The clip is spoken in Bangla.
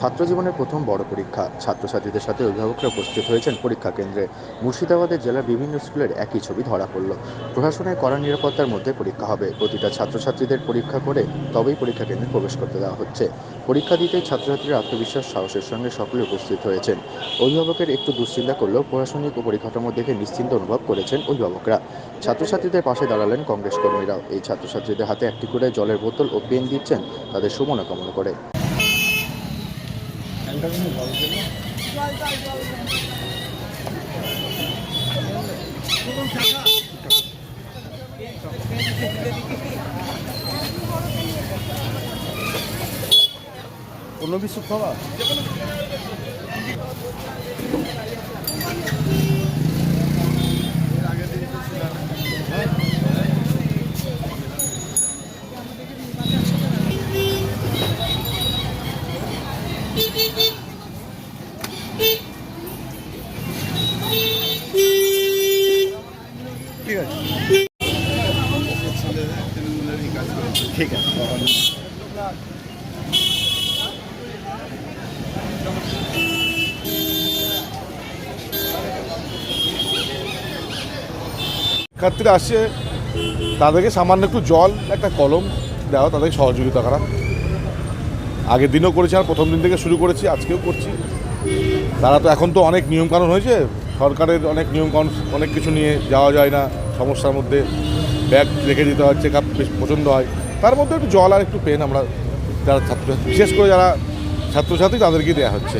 ছাত্রজীবনের প্রথম বড় পরীক্ষা। ছাত্রছাত্রীদের সাথে অভিভাবকরা উপস্থিত হয়েছেন পরীক্ষা কেন্দ্রে। মুর্শিদাবাদের জেলার বিভিন্ন স্কুলের একই ছবি ধরা পড়ল। প্রশাসনের কড়া নিরাপত্তার মধ্যে পরীক্ষা হবে। প্রতিটা ছাত্রছাত্রীদের পরীক্ষা করে তবেই পরীক্ষা কেন্দ্রে প্রবেশ করতে দেওয়া হচ্ছে। পরীক্ষা দিতেই ছাত্রছাত্রীরা আত্মবিশ্বাস, সাহসের সঙ্গে সকলে উপস্থিত হয়েছেন। অভিভাবকের একটু দুশ্চিন্তা করলেও প্রশাসনিক ও পরিকাঠামো দেখে নিশ্চিন্ত অনুভব করেছেন অভিভাবকরা। ছাত্রছাত্রীদের পাশে দাঁড়ালেন কংগ্রেস কর্মীরাও। এই ছাত্রছাত্রীদের হাতে একটি করে জলের বোতল ও পেন দিচ্ছেন তাদের শুভকামনা করে। অন্য বিস্কুট খাওয়া ঠিক আছে। ঠিক আছে। শিক্ষার্থীরা আসছে। তাদেরকে সামান্য একটু জল একটা কলম দেওয়া তাদেরকে সহযোগিতা করা। আগের দিনও করেছি আর প্রথম দিন থেকে শুরু করেছি আজকেও করছি। তারা তো এখন তো অনেক নিয়মকানুন হয়েছে। সরকারের অনেক নিয়ম অনেক কিছু নিয়ে যাওয়া যায় না। সমস্যার মধ্যে ব্যাগ রেখে দিতে হয় চেক আপ পছন্দ হয়। তার মধ্যে একটু জল আর একটু পেন আমরা যারা ছাত্রছাত্রী বিশেষ করে যারা ছাত্রছাত্রী তাদেরকেই দেওয়া হচ্ছে।